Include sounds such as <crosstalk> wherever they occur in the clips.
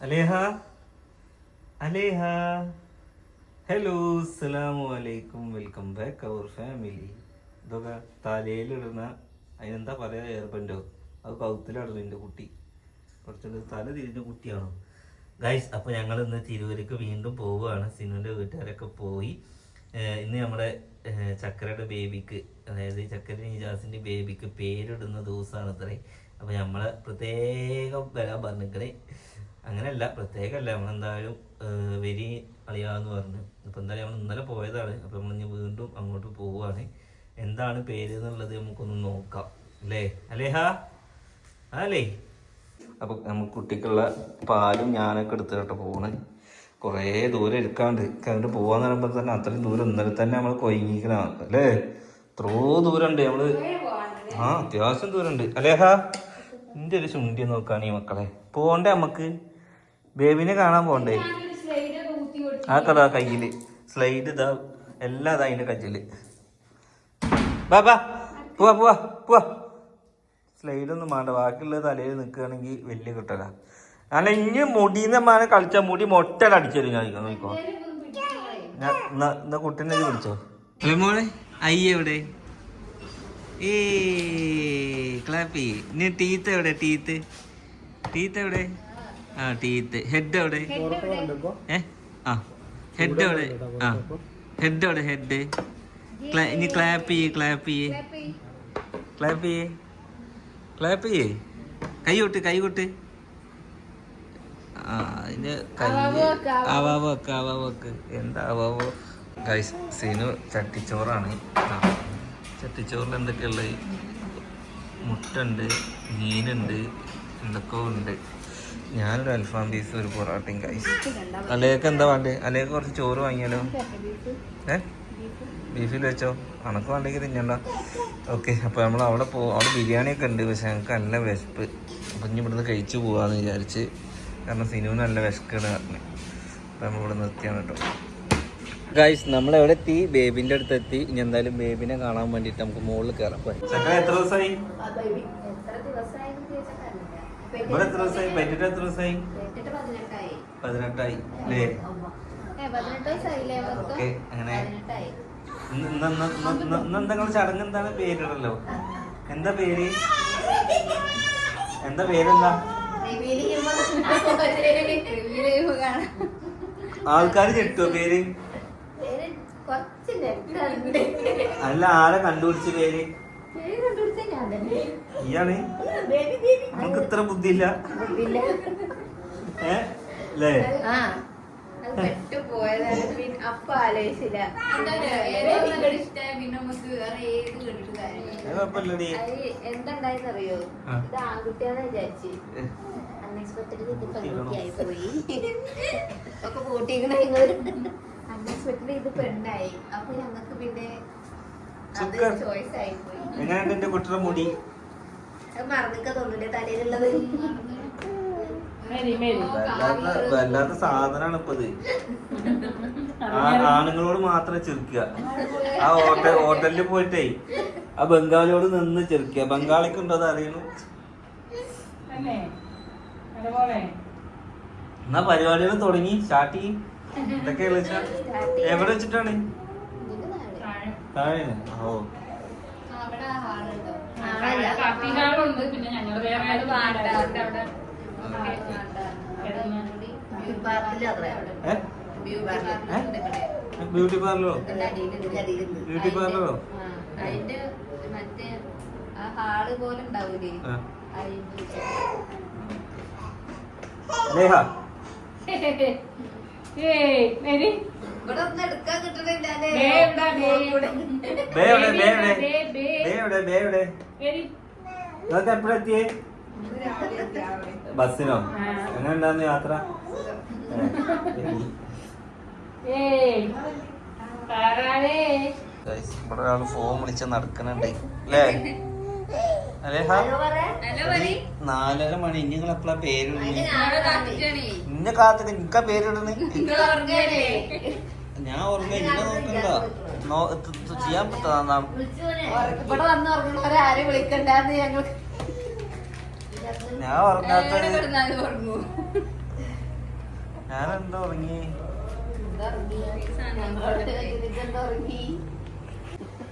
അലേഹ അലേഹ. Hello അസ്സലാമു അലൈക്കും welcome back അവർ family ഇതൊക്കെ തലയിലിടുന്ന അതിനെന്താ പറയാ എയർബൻഡോ അത് കൗത്തിലിടുന്നു എന്റെ കുട്ടി. കുറച്ചുകൂടി തല തിരിഞ്ഞ കുട്ടിയാണോ? ഗൈസ് അപ്പോൾ ഞങ്ങൾ ഇന്ന് തിരുവരക്ക് വീണ്ടും പോവുകയാണ്. സിനുവിന്റെ വീട്ടുകാരൊക്കെ പോയി. ഇന്ന് നമ്മുടെ ചക്കരയുടെ ബേബിക്ക് അതായത് ചക്കര നിജാസിന്റെ ബേബിക്ക് പേരിടുന്ന ദിവസമാണ് ഇത്രേ അപ്പോൾ നമ്മൾ പ്രത്യേകം വരാൻ പറഞ്ഞിക്കണേ അങ്ങനെയല്ല പ്രത്യേകമല്ല. നമ്മളെന്തായാലും വെരി അളിയാന്ന് പറഞ്ഞു അപ്പോൾ എന്തായാലും നമ്മൾ ഇന്നലെ പോയതാണ്. അപ്പോൾ നമ്മൾ ഇനി വീണ്ടും അങ്ങോട്ട് പോവുകയാണ്. എന്താണ് പേര് എന്നുള്ളത് നമുക്കൊന്ന് നോക്കാം. അല്ലേ? അലേഹ? അല്ലേ അപ്പോൾ നമുക്ക് കുട്ടിക്കുള്ള പാലും ഞാനൊക്കെ എടുത്ത് കേട്ടോ പോകണേ കുറേ ദൂരം എടുക്കാണ്ട്. കണ്ട് പോകാന്ന് പറയുമ്പോൾ തന്നെ അത്രയും ദൂരം ഇന്നലെ തന്നെ നമ്മൾ കൊയങ്ങിക്കണം അല്ലേ? എത്രയോ ദൂരമുണ്ട് നമ്മൾ ആ അത്യാവശ്യം ദൂരമുണ്ട് അലേഹ എന്റെ ഒരു ചുണ്ടി നോക്കാണ് ഈ മക്കളെ. പോകണ്ടേ നമുക്ക് ബേബിനെ കാണാൻ പോണ്ടേ? ആ കഥ കയ്യിൽ. സ്ലൈഡ് ഇതാ എല്ലാ ഇതാ അതിന്റെ കയ്യിൽ ബാ ബാ. പോവാ പോവാ പോവാ. സ്ലൈഡ് ഒന്നും വേണ്ട ബാക്കിയുള്ള തലയിൽ നിൽക്കുകയാണെങ്കിൽ വലിയ കിട്ടല. അല്ല ഇനി മുടിന്ന് മാന കളിച്ച മുടി മൊട്ട അടിച്ചു ഞാൻ നോക്കോ എന്നാ- കുട്ടീനെ വിളിച്ചോ മോളെ അയ്യ എവിടെ? ഏ ക്ലാപ്പി. ഇനി ടീത്ത് എവിടെ ടീത്ത്? ടീത്ത് എവിടെ? ആ ടീത്ത് ഹെഡ് എവിടെ? ഏ? ആ. ഹെഡ് എവിടെ? ആ. ഹെഡ് എവിടെ? ഹെഡ് ഇനി ക്ലാപ്പ് ചെയ്യേ ക്ലാപ്പ് ചെയ്യേ. ക്ലാപ്പ് ചെയ്യേ. ക്ലാപ്പ് ചെയ്യേ. കൈ കൊട്ട് കൈ കൊട്ട്. ആ അതിന്റെ കൈ. അവാവോ വെക്ക് അവാവോ വെക്ക് എന്താ അവാവോ? ഗൈസ് സീനു ചട്ടിച്ചോറാണ്. ചട്ടിച്ചോറിൽ എന്തൊക്കെയുള്ളത്? മുട്ടുണ്ട് മീനുണ്ട് എന്തൊക്കെയോ ഉണ്ട്. ഞാനൊരു അൽഫാം പീസ് ഒരു പൊറോട്ടയും ഗൈസ് അലേക്ക് എന്താ വേണ്ടത് അലേക്ക് കുറച്ച് ചോറ് വാങ്ങിയാലോ? ഏ? ബീഫിൽ വെച്ചോ? അണക്ക് വേണ്ടെങ്കിൽ തിന്നണ്ട. ഓക്കെ അപ്പോൾ നമ്മൾ അവിടെ പോ അവിടെ ബിരിയാണിയൊക്കെ ഉണ്ട്. പക്ഷെ ഞങ്ങൾക്ക് നല്ല വിശപ്പ്. അപ്പം ഇനി ഇവിടുന്ന് കഴിച്ചു പോകാമെന്ന് വിചാരിച്ച്. കാരണം സിനുവിന് നല്ല വിശക്കാണ് പറഞ്ഞു. അപ്പം നമ്മൾ ഇവിടെ നിർത്തിയാണ് കേട്ടോ. ഗൈസ് നമ്മൾ എവിടെ എത്തി? ബേബിന്റെ അടുത്ത് എത്തി. ഇനി എന്തായാലും ബേബിനെ കാണാൻ വേണ്ടിയിട്ട് നമുക്ക് മുകളിൽ കയറാം എത്ര ദിവസമായി ഇവിടെ എത്ര ദിവസമായി? പറ്റിട്ട് എത്ര ദിവസമായി? പതിനെട്ടായി. അല്ലേ? ഓക്കെ അങ്ങനെ. ഇന്ന് ഇന്ന് ഇന്ന് ഇന്ന് ഇന്ന് ഇന്ന് എന്താ നിങ്ങളെ ചടങ്ങ് എന്താണ് പേരിടല്ലോ എന്താ പേര്? എന്താ പേരെന്താ? ആൾക്കാർ ചെട്ടോ പേര്? അല്ല ആരെ കണ്ടുപിടിച്ച പേര്? ഇയാണ് നമുക്ക് ഇത്ര ബുദ്ധിയില്ല? ഏ? അല്ലേ എന്തുണ്ടായെന്നറിയോ. ഇത് ആൺകുട്ടിയാന്ന് വിചാരിച്ചു. അൺഎക്സ്പെക്ടഡ് ഇത് പെൺകുട്ടിയായി പോയി ഒക്കെ അൺഎക്സ്പെക്ടഡ് ഇത് പെണ്ണായി. അപ്പൊ ഞങ്ങൾക്ക് പിന്നെ എങ്ങനെയുണ്ട് എന്റെ കുട്ടിയുടെ മുടി? വല്ലാത്ത സാധനമാണ് ഇപ്പൊ ഇത് ആ- ആണുങ്ങളോട് മാത്രമേ ചെറുക്കുക ആ ഹോട്ടൽ ഹോട്ടലിൽ പോയിട്ടേ ആ ബംഗാളിയോട് നിന്ന് ചെറുക്കുക ബംഗാളിക്ക് ഉണ്ടോ അത് അറിയണു എന്നാ പരിപാടികൾ തുടങ്ങി. സ്റ്റാർട്ട് ചെയ്യും. എവിടെ വെച്ചിട്ടാണ്? കാപ്പിഹാളുണ്ട് പിന്നെ ഞങ്ങൾ വേറെ. അവിടെ ബ്യൂട്ടി പാർലറോ? ബ്യൂട്ടി പാർലറോ? അതിന്റെ മറ്റേ ആ ഹാൾ പോലെ ഉണ്ടാവൂലേ? ഏയ് നിങ്ങൾക്ക് എപ്പോഴെത്തിയേ ബസ്സിനോ. എങ്ങനെ ഉണ്ടായിരുന്നു യാത്ര? ഇവിടെ ഒരാൾ ഫോൺ വിളിച്ച് നടക്കുന്നുണ്ട്. അല്ലേ? നാലര മണി. ഇനി നിങ്ങൾ എപ്പോഴാ പേരിടുന്നത് കാത്തിന് കാത്തിട്ട് നിക്ക പേരിടുന്നത് ഞാൻ ഓർമ്മ ഇന്നെ നോക്കണ്ട? നോ- ഇത് ഇത് ചെയ്യാൻ പറ്റാ ഇവിടെ വന്ന് ഉറങ്ങുന്നവരെ ആരും വിളിക്കണ്ടെന്ന് ഞങ്ങൾ ഞാൻ ഉറങ്ങാത്ത ഞാനെന്താ ഉറങ്ങി? എന്താ ഉറങ്ങി?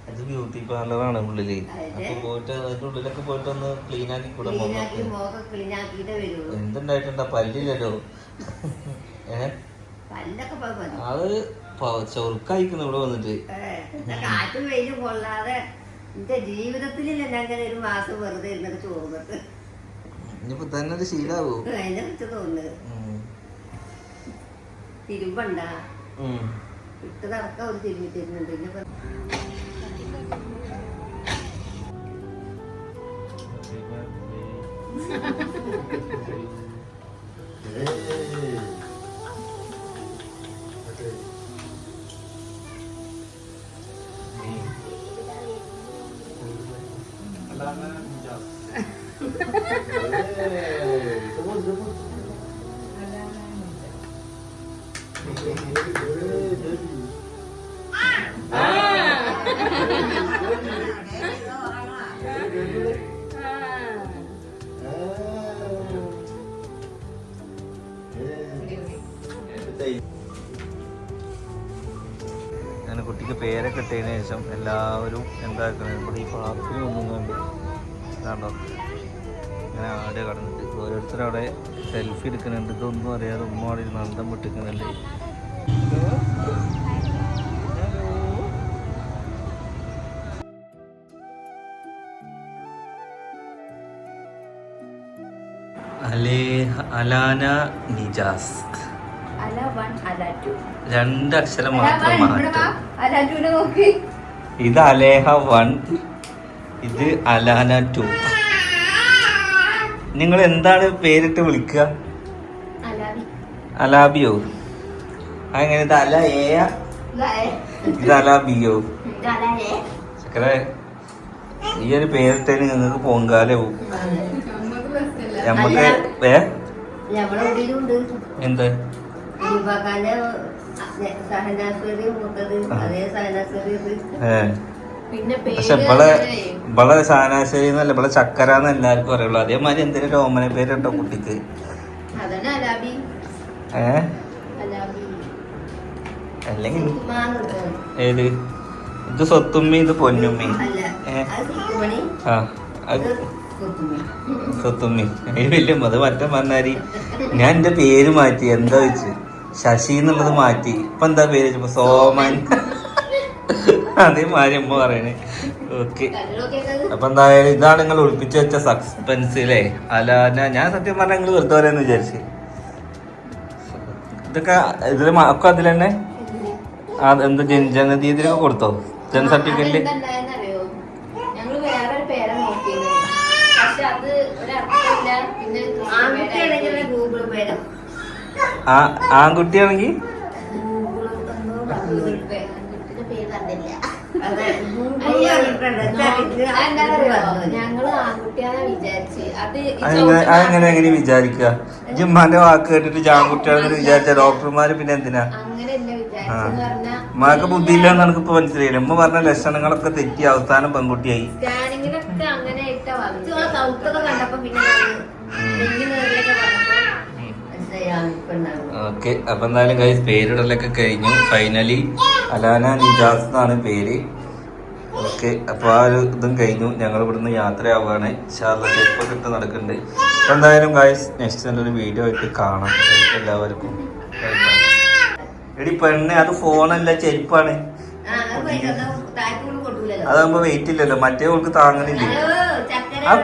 ഇത് ബ്യൂട്ടി പാർലറാണ് ഉള്ളിൽ. അതെ. അപ്പൊ പോയിട്ട് അതിന്റെ ഉള്ളിലൊക്കെ പോയിട്ട് ഒന്ന് ക്ലീൻ ആക്കി കൂടെ. എന്തുണ്ടായിട്ടുണ്ടാ? പല്ലില്ലല്ലോ. ഏ അത് ചൊറുക്കായിക്കുന്നു ഇവിടെ വന്നിട്ട്. കാറ്റും വെയിലും കൊള്ളാതെ എന്റെ ജീവിതത്തിലില്ല ഞാൻ അങ്ങനെ ഒരു മാസം വെറുതെ ഇരുന്നിട്ട് ചോർന്നിട്ട് ഇനിയിപ്പോ തന്നെ ഒരു ശീലാവോ? അതിനെ കുറിച്ച് തോന്നുന്നത് തിരുമ്പണ്ട? ഇട്ട് നടക്ക ഒരു തിരുമ്പി തരുന്നുണ്ട് ഇനിയിപ്പോ <laughs> അങ്ങനെ കുട്ടിക്ക് പേരൊക്കെ ഇട്ടതിന് ശേഷം എല്ലാവരും എന്താക്കണം ഇവിടെ ഈ പാർക്കിൽ ഒന്നും കണ്ട് കണ്ടോ അങ്ങനെ ആടെ കടന്നിട്ട് ഓരോരുത്തരും അവിടെ സെൽഫി എടുക്കുന്നുണ്ട്. ഇതൊന്നും അറിയാതെ ഉമ്മ അവിടെ വിട്ടിക്കുന്നുണ്ട് അലേഹ അലാന നിജാസ്. രണ്ട് അക്ഷരം മാത്രം മാറ്റം. ഇത് അലേഹ വൺ ഇത് അലാന ടു. നിങ്ങൾ എന്താണ് പേരിട്ട് വിളിക്കുക? അലാബിയോ? അങ്ങനെ ഇത് അല ഏയ ഇത് അലാബിയോ? ചക്കരെ ഈ ഒരു പേരിട്ടതിന് നിങ്ങൾക്ക് പൊങ്കാലാവും നമ്മക്ക് ഏ? എന്ത്? അതേ ഏ. പക്ഷെ ഇവളെ ഇവളെ സാനാശ്ശേരി എന്നല്ല ഇവളെ ചക്കര എന്ന് എല്ലാവർക്കും അറിയുള്ളൂ. അതേമാതിരി എന്തിനും രോമന പേരുണ്ടോ കുട്ടിക്ക്? ഏ? അല്ലെങ്കിൽ. ഏത്? ഇത് സ്വത്തുമ്മി ഇത് പൊന്നുമ്മി. ആ സ്വത്തുമ്മി. വലിയ അത് മറ്റേ പറഞ്ഞാരി ഞാൻ എന്റെ പേര് മാറ്റി എന്താ വെച്ച്? ശശി എന്നുള്ളത് മാറ്റി. ഇപ്പൊ എന്താ പേര്? വെച്ചപ്പോ സോമൻ. അതേമാതിരി അമ്മ പറയണേ. ഓക്കെ. അപ്പൊ എന്തായാലും ഇതാണ് നിങ്ങൾ ഒളിപ്പിച്ചു വെച്ച സസ്പെൻസ് അല്ലേ അല്ല ഞാൻ- സത്യം പറഞ്ഞാൽ നിങ്ങൾ വെറുതെ പറയാന്ന് വിചാരിച്ചു. ഇതൊക്കെ ഇതിൽ ഒക്കെ അതിൽ തന്നെ? എന്താ എന്ത് ജന- ജനതീയതിലൊക്കെ കൊടുത്തോ? ജന പിന്നെ ആൺകുട്ടിയാണെങ്കിൽ കണ്ടില്ല. ഞങ്ങൾ ആൺകുട്ടിയാണെന്ന് വിചാരിച്ച്. അത് ഈ അതെങ്ങനെ അതെങ്ങനെ എങ്ങനെ വിചാരിക്കുക ജിമ്മാന്റെ വാക്ക് കേട്ടിട്ട് ജാൻകുട്ടിയാണെന്ന് വിചാരിച്ച ഡോക്ടർമാര് പിന്നെ എന്തിനാ? അങ്ങനെയല്ല വിചാരിച്ചെന്ന് പറഞ്ഞാ ഉമ്മാക്ക് ബുദ്ധിയില്ല എന്ന് എനിക്ക് ഇപ്പൊ മനസ്സിലായില്ല? ഉമ്മ പറഞ്ഞ ലക്ഷണങ്ങളൊക്കെ തെറ്റി അവസാനം പെൺകുട്ടിയായി. സ്കാനിങ്ങിലൊക്കെ അങ്ങനെ ഇട്ടാ കണ്ടപ്പോ പിന്നെ ഓക്കെ അപ്പൊ എന്തായാലും കൈ പേരിടലൊക്കെ കഴിഞ്ഞു. ഫൈനലി അലാന നിജാസ് എന്നാണ് പേര്. ഓക്കെ അപ്പൊ ആ ഒരു ഇതും കഴിഞ്ഞു. ഞങ്ങൾ ഇവിടുന്ന് യാത്രയാവുകയാണ്. ഷാർല ഇപ്പൊ ഇട്ട് നടക്കുന്നുണ്ട്. അപ്പൊ എന്തായാലും ഗായ്സ് നെക്സ്റ്റ് നല്ലൊരു വീഡിയോ ആയിട്ട് കാണാം. എല്ലാവർക്കും. എടി പെണ്ണ് അത് ഫോണല്ല ചെരുപ്പാണ്. അതാകുമ്പോ വെയിറ്റ് ഇല്ലല്ലോ. മറ്റേ ഓൾക്ക് താങ്ങണില്ലേ? ആ